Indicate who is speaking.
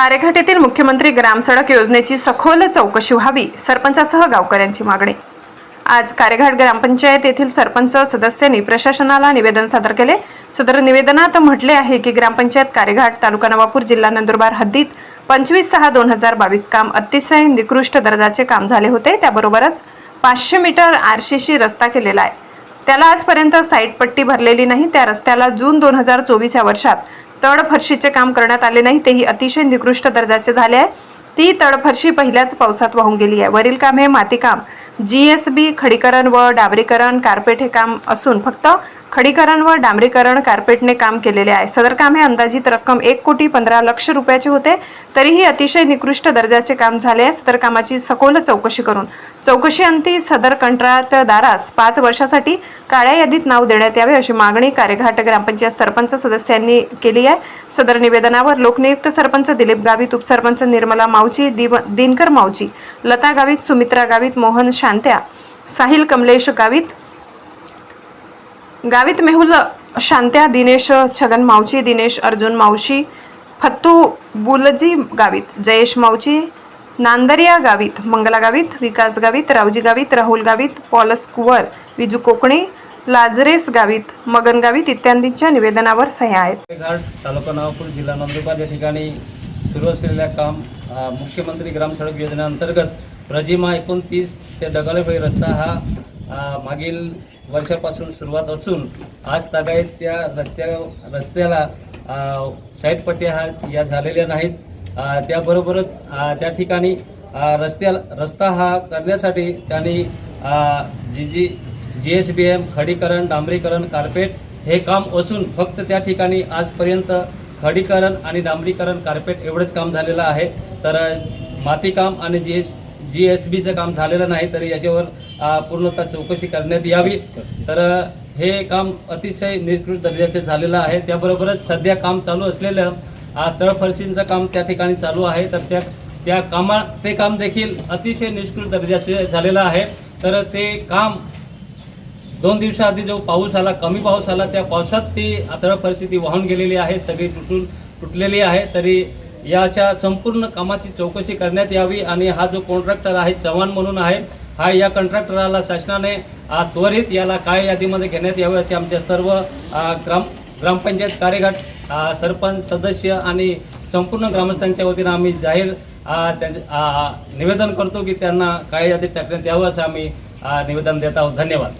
Speaker 1: कार्यघाट मुख्यमंत्री ग्रामसडक योजनेची सखोल चौकशी व्हावी सरपंचासह गावकऱ्यांची मागणी. आज कार्यघाट ग्रामपंचायत येथील सरपंच सदस्यांनी प्रशासनाला निवेदन सादर केले. सदर निवेदनात म्हटले आहे की ग्रामपंचायत कार्यघाट तालुका नवापूर जिल्हा नंदुरबार हद्दीत पंचवीस सहा दोन हजार बावीस काम अतिशय निकृष्ट दर्जाचे काम झाले होते. त्याबरोबरच पाचशे मीटर आरशीशी रस्ता केलेला आहे. त्याला आजपर्यंत साईट पट्टी भरलेली नाही. त्या रस्त्याला जून दोन हजार चोवीस या वर्षात तडफरशीचे काम करण्यात आले नाही तेही अतिशय निकृष्ट दर्जाचे झाले आहे. ती तडफरशी पहिल्याच पावसात वाहून गेली आहे. वरील काम हे मातीकाम जी एस बी खडीकरण व डाबरीकरण कार्पेट हे काम असून फक्त खडीकरण व डांबरीकरण कार्पेटने काम केलेले आहे. सदर काम हे अंदाजित रक्कम एक कोटी पंधरा लक्ष रुपयाचे होते. तरीही अतिशय निकृष्ट दर्जाचे काम झाले आहे. सदर कामाची सखोल चौकशी करून चौकशी अंती सदर कंत्राटदारास पाच वर्षासाठी काळ्या यादीत नाव देण्यात यावे अशी मागणी कार्यघाट ग्रामपंचायत सरपंच सदस्यांनी केली आहे. सदर निवेदनावर लोकनियुक्त सरपंच दिलीप गावित उपसरपंच निर्मला मावची दिव दिनकर मावची लता गावित सुमित्रा गावित मोहन शांत्या साहिल कमलेश गावित गावित मेहुल शांत्या दिनेश छगन मावची दिनेश अर्जुन मावशी फत्तू बुलजी गावित जयेश मावची नांदरिया गावित मंगला गावित विकास गावित रावजी गावित राहुल गावित पॉलस कुवर विजू कोकणी लाजरेस गावित मगन गावित इत्यादींच्या निवेदनावर सह्या आहेत.
Speaker 2: घाट तालुका नवापूर जिल्हा नंदुरबार या ठिकाणी सुरू असलेल्या काम मुख्यमंत्री ग्राम सडक योजनेअंतर्गत रजिमा एकोणतीस ते डगालेफळी रस्ता हा मागील वर्षापासून सुरुवात असून आज तागायत त्या रस्त्या रस्त्याला साईडपट्टी साईड पट्ट्या या झालेल्या नाहीत. त्याबरोबरच त्या ठिकाणी रस्त्याला रस्त्या रस्ता हा करण्यासाठी त्यांनी जी जी जी एस बी एम खडीकरण डांबरीकरण कार्पेट हे काम असून फक्त त्या ठिकाणी आजपर्यंत खडीकरण आणि डांबरीकरण कार्पेट एवढंच काम झालेलं आहे. तर मातीकाम आणि जी एस जी एस बीचं काम झालेलं नाही तर याच्यावर पूर्णतः चौकशी करण्यात यावी. तर हे काम अतिशय निकृष्ट दर्जाचे झालेलं आहे. त्याबरोबरच सध्या काम चालू असलेलं तळफरशींचं काम त्या ठिकाणी चालू आहे. तर त्या त्या कामा ते काम देखील अतिशय निष्कृत दर्जाचे झालेलं आहे. तर ते काम दोन दिवसाआधी जो पाऊस आला कमी पाऊस आला त्या पावसात ती आतळ परिस्थिती वाहून गेलेली आहे. सगळी तुटून तुटलेली आहे. तरी या अशा संपूर्ण कामाची चौकशी करण्यात यावी. आणि हा जो कॉन्ट्रॅक्टर आहे चव्हाण म्हणून आहे हा या कॉन्ट्रॅक्टराला शासनाने त्वरित याला काय यादीमध्ये घेण्यात यावे असे आमच्या सर्व ग्राम ग्रामपंचायत कार्यगट सरपंच सदस्य आणि संपूर्ण ग्रामस्थांच्या वतीनं आम्ही जाहीर निवेदन करतो की त्यांना काळ्या यादीत टाकण्यात यावं असं आम्ही निवेदन देत आहोत. धन्यवाद.